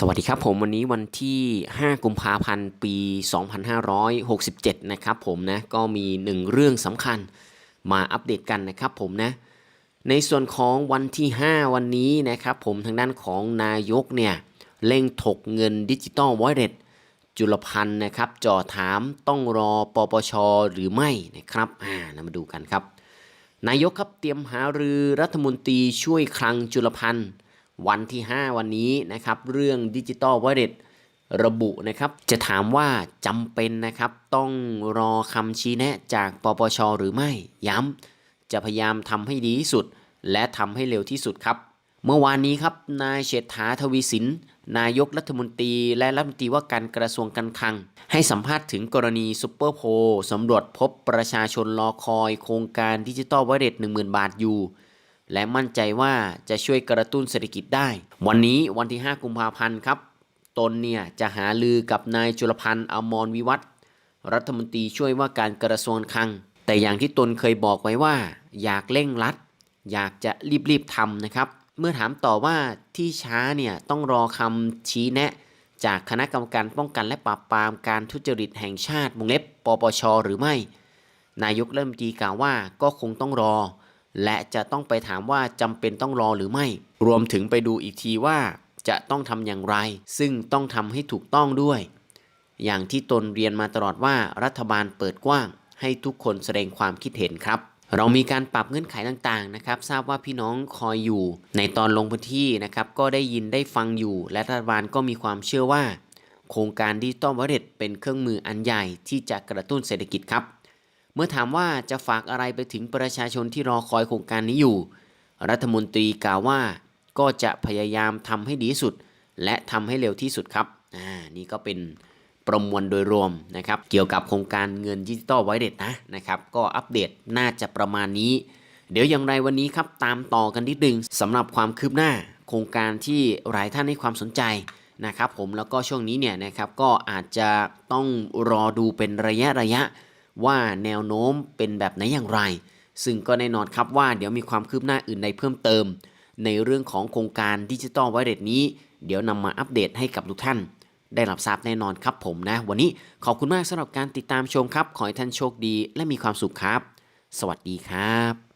สวัสดีครับผมวันนี้วันที่ 5 กุมภาพันธ์ปี 2567 นะครับผมนะก็มีหนึ่งเรื่องสำคัญมาอัปเดตกันนะครับผมนะในส่วนของวันที่ 5 วันนี้นะครับผมทางด้านของนายกเนี่ยเร่งถกเงินดิจิตอลวอลเล็ตจุลพันธ์นะครับจ่อถามต้องรอปปชหรือไม่นะครับอ่ามาดูกันครับ นายกครับเตรียมหารือรัฐมนตรีช่วยคลังจุลพันธ์ วันที่ 5 วันนี้นะครับ เรื่องดิจิ t a ลวอลเล็ตระบุนะครับ จะถามว่าจำเป็นนะครับ ต้องรอคำชี้แนะจากปปช หรือไม่ ย้ำจะพยายามทำให้ดีที่สุด และทำให้เร็วที่สุดครับ เมื่อวานนี้ครับ นายเศรษฐาทวีสิน นายกรัฐมนตรี และรัฐมนตรีว่าการกระทรวงการคลัง ให้สัมภาษณ์ถึงกรณีซุปเปอร์โพลสำรวจพบประชาชนรอคอย โครงการดิจิ t a ลวอลเล็ต10,000 บาทอยู่ และมั่นใจว่าจะช่วยกระตุ้นเศรษฐกิจได้ วันนี้วันที่ 5 กุมภาพันธ์ครับ ตนเนี่ยจะหาลือกับนายจุลพันธ์อมรวิวัฒน์รัฐมนตรีช่วยว่าการกระทรวงคลัง แต่อย่างที่ตนเคยบอกไว้ว่า อยากเร่งรัด อยากจะรีบๆทำนะครับ เมื่อถามต่อว่าที่ช้าเนี่ยต้องรอคำชี้แนะ จากคณะกรรมการป้องกันและปราบปรามการทุจริตแห่งชาติวงเล็บปปชหรือไม่ นายกเริ่มตีกล่าวว่าก็คงต้องรอ และจะต้องไปถามว่าจำเป็นต้องรอหรือไม่ รวมถึงไปดูอีกทีว่าจะต้องทำอย่างไร ซึ่งต้องทำให้ถูกต้องด้วย อย่างที่ตนเรียนมาตลอดว่ารัฐบาลเปิดกว้าง ให้ทุกคนแสดงความคิดเห็นครับ เรามีการปรับเงื่อนไขต่างๆนะครับทราบว่าพี่น้องคอยอยู่ ในตอนลงพื้นที่นะครับก็ได้ยินได้ฟังอยู่ และรัฐบาลก็มีความเชื่อว่า โครงการดิจิตอลวอลเล็ตเป็นเครื่องมืออันใหญ่ที่จะกระตุ้นเศรษฐกิจครับ มื่อถามว่าจะฝากอะไรไปถึงประชาชนที่รอคอยโครงการนี้อยู่ รัฐมนตรีกล่าวว่าก็จะพยายามทำให้ดีที่สุด และทำให้เร็วที่สุดครับอ่านี่ก็เป็นประมวลโดยรวมนะครับเกี่ยวกับโครงการเงินดิจิตอลไวเด็ดนะนะครับก็อัปเดตน่าจะประมาณนี้ เดี๋ยวอย่างไรวันนี้ครับตามต่อกันนิดนึงสำหรับความคืบหน้า โครงการที่หลายท่านให้ความสนใจนะครับผมแล้วก็ช่วงนี้เนี่ยนะครับก็อาจจะต้องรอดูเป็นระยะระยะ ว่าแนวโน้มเป็นแบบไหนอย่างไร ซึ่งก็แน่นอนครับว่าเดี๋ยวมีความคืบหน้าอื่นใดเพิ่มเติม ในเรื่องของโครงการดิจิตอลไวเล็ตนี้ เดี๋ยวนำมาอัปเดตให้กับทุกท่าน ได้รับทราบแน่นอนครับผมนะ วันนี้ขอบคุณมากสำหรับการติดตามชมครับ ขอให้ท่านโชคดีและมีความสุขครับ สวัสดีครับ